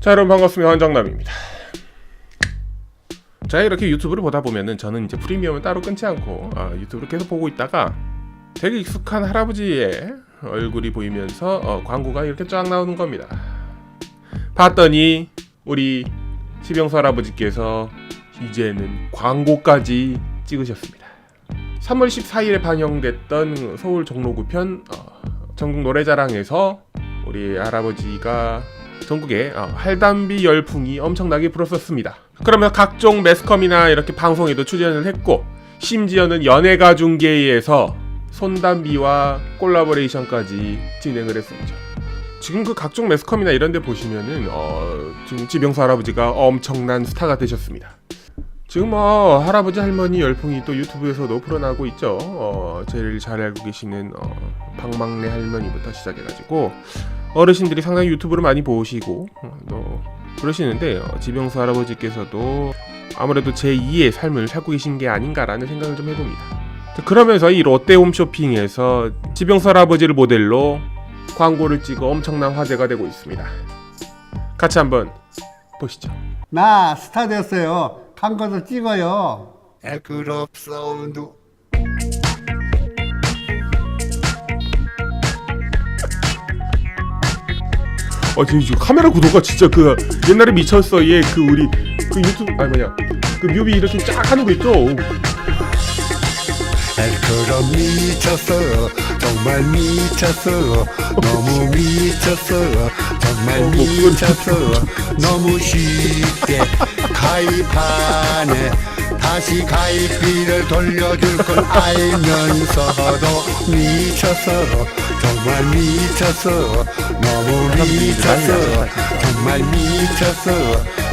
자 여러분 반갑습니다. 한정남입니다. 자 이렇게 유튜브를 보다 보면은 저는 이제 프리미엄을 따로 끊지 않고 아, 유튜브를 계속 보고 있다가 되게 익숙한 할아버지의 얼굴이 보이면서 어, 광고가 이렇게 쫙 나오는 겁니다. 봤더니 우리 지병수 할아버지께서 이제는 광고까지 찍으셨습니다. 3월 14일에 방영됐던 서울 종로구 편 어, 전국 노래자랑에서 우리 할아버지가 전국에 어, 할담비 열풍이 엄청나게 불었었습니다. 그러면 각종 매스컴이나 이렇게 방송에도 출연을 했고 심지어는 연예가 중계에서 손담비와 콜라보레이션까지 진행을 했었죠. 지금 그 각종 매스컴이나 이런 데 보시면은 어, 지금 지병수 할아버지가 엄청난 스타가 되셨습니다. 지금 뭐 할아버지 할머니 열풍이 또 유튜브에서도 풀어나고 있죠. 어, 제일 잘 알고 계시는 어, 박막내 할머니부터 시작해가지고 어르신들이 상당히 유튜브를 많이 보시고 어, 또 그러시는데 어, 지병수 할아버지께서도 아무래도 제 2의 삶을 살고 계신 게 아닌가라는 생각을 좀 해봅니다. 자, 그러면서 이 롯데 홈쇼핑에서 지병수 할아버지를 모델로 광고를 찍어 엄청난 화제가 되고 있습니다. 같이 한번 보시죠. 나 스타 됐어요. 한 것을 찍어요. 에그럽 사운드 어, 지금 지금 카메라 구도가 진짜 그 옛날에 미쳤어의 그 우리 그 유튜브 아니 뭐냐. 그 뮤비 이렇게 쫙 하는 거 있죠. 에그럽 미쳤어 정말 미쳤어 너무 미쳤어 정말 어, 목소리 미쳤어 너무 쉽게 가입하네 다시 가입비를 돌려줄 걸 알면서도 미쳤어 정말 미쳤어 너무 미쳤어 정말 미쳤어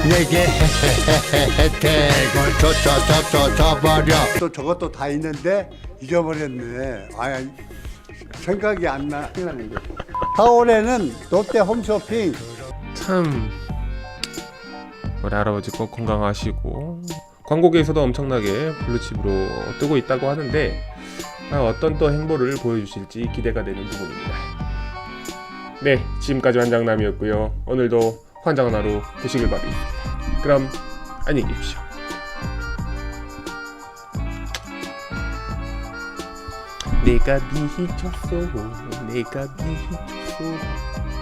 내게 혜택을 줘버려 또 저것도 다 있는데 잊어버렸네. 아, 생각이 안 나. 4월에는 롯데 홈쇼핑 참 우리 할아버지 꼭 건강하시고 광고계에서도 엄청나게 블루칩으로 뜨고 있다고 하는데 아, 어떤 또 행보를 보여주실지 기대가 되는 부분입니다. 네, 지금까지 환장남이었고요. 오늘도 환장한 하루 되시길 바랍니다. 그럼 안녕히 계십시오. 내가 미쳤어, 내가 미쳤어.